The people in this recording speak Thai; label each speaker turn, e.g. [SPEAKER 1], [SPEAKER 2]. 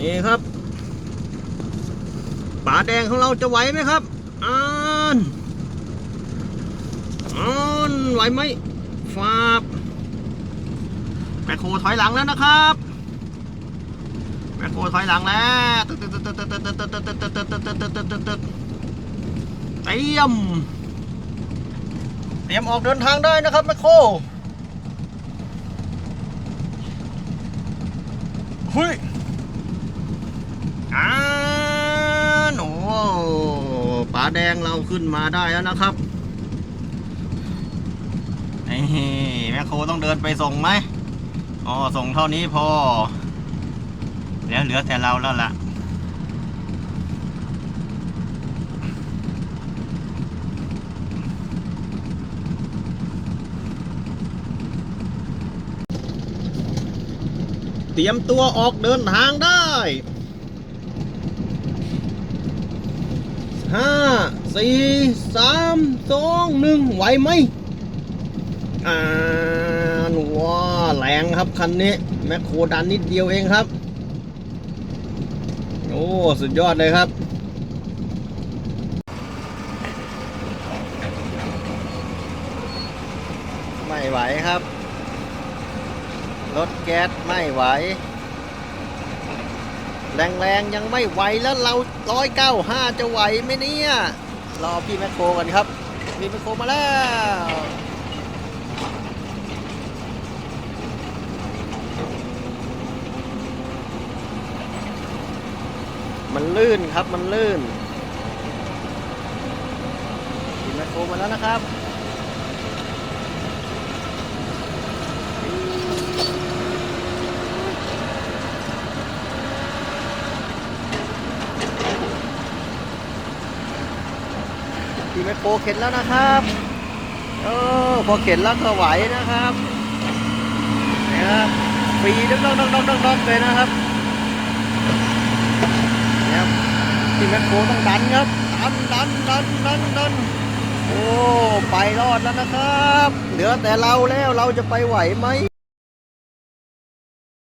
[SPEAKER 1] นี่ครับป่าแดงของเราจะไหวไหมครับอ่านอ่านไหวไหมฟาบแมคโครถอยหลังแล้วนะครับแมคโครถอยหลังแล้วตึ๊ดตึ๊ดตึ๊ดตึ๊ดตึ๊ดตึ๊ดตึ๊ดตึ๊ดตึ๊ดตึ๊ดตึ๊ดตึ๊ดตึ๊ดตึ๊ดเตรียม เตรียมออกเดินทางได้นะครับแมคโครเฮ้ย อ่าหนูป๋าแดงเราขึ้นมาได้แล้วนะครับนี่แม่โคต้องเดินไปส่งไหมอ๋อส่งเท่านี้พอ แล้วเหลือแต่เราแล้วล่ะเตรียมตัวออกเดินทางได้ ห้า สี่สามสองหนึ่งไหวไหมอ่าหนูว่าแรงครับคันนี้ แมคโครดันนิดเดียวเองครับ โอ้ สุดยอดเลยครับไม่ไหวครับรถแก๊สไม่ไหว แรงๆยังไม่ไหวแล้วเราร้อยเก้าห้าจะไหวไหมเนี่ย รอพี่แมคโครกันครับพี่แมคโครมาแล้วมันลื่นครับมันลื่นพี่แมคโครมาแล้วนะครับ พี่แมคโครเข็นแล้วนะครับเออพอเข็นแล้วก็ไหวนะครับนี่ยครับฟรีดึงดองดองดองดองดองเลยนะครับเนี่ยครับพี่แมคโครต้องดันครับดันดันดันดันดันโอ้ไปรอดแล้วนะครับ เหลือแต่เราแล้วเราจะไปไหวไหม